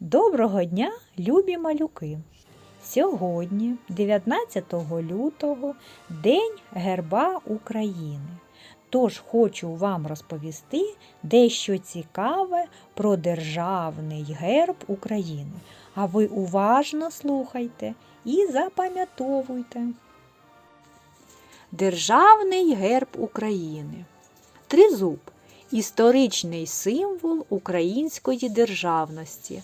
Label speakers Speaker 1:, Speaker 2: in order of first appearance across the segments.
Speaker 1: Доброго дня, любі малюки! Сьогодні, 19 лютого, День герба України. Тож хочу вам розповісти дещо цікаве про державний герб України. А ви уважно слухайте і запам'ятовуйте. Державний герб України. Тризуб історичний символ української державності,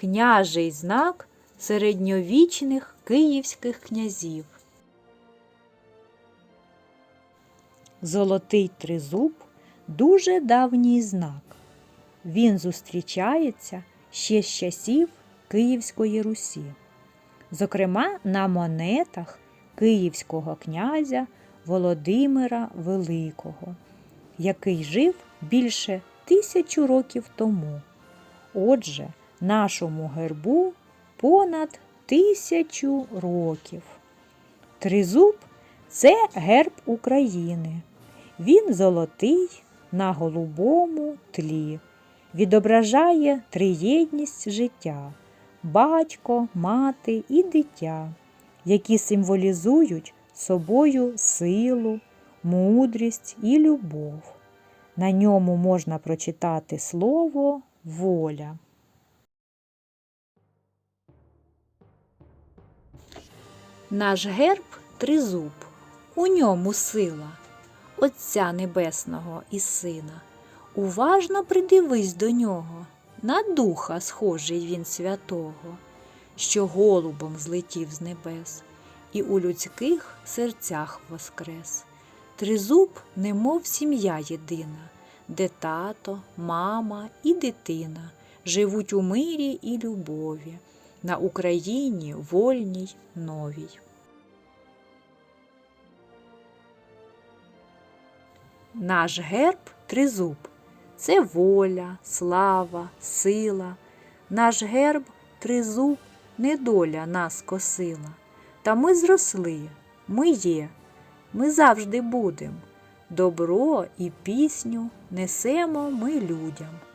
Speaker 1: княжий знак середньовічних київських князів. Золотий тризуб дуже давній знак. Він зустрічається ще з часів Київської Русі, зокрема на монетах київського князя Володимира Великого, який жив більше тисячу років тому. Отже, нашому гербу понад тисячу років. Тризуб це герб України. Він золотий на голубому тлі, відображає триєдність життя, батько, мати і дитя, які символізують собою силу, мудрість і любов. На ньому можна прочитати слово воля. Наш герб тризуб, у ньому сила, Отця Небесного і Сина. Уважно придивись до нього, на духа схожий він святого, що голубом злетів з небес, і у людських серцях воскрес. Тризуб, немов сім'я єдина, де тато, мама і дитина живуть у мирі і любові, на Україні вольній новій. Наш герб тризуб це воля, слава, сила. Наш герб тризуб недоля нас косила. Та ми зросли, ми є, ми завжди будем. Добро і пісню несемо ми людям.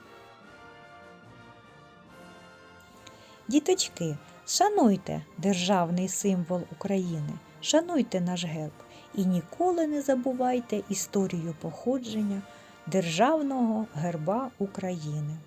Speaker 1: Діточки, шануйте державний символ України, шануйте наш герб і ніколи не забувайте історію походження державного герба України.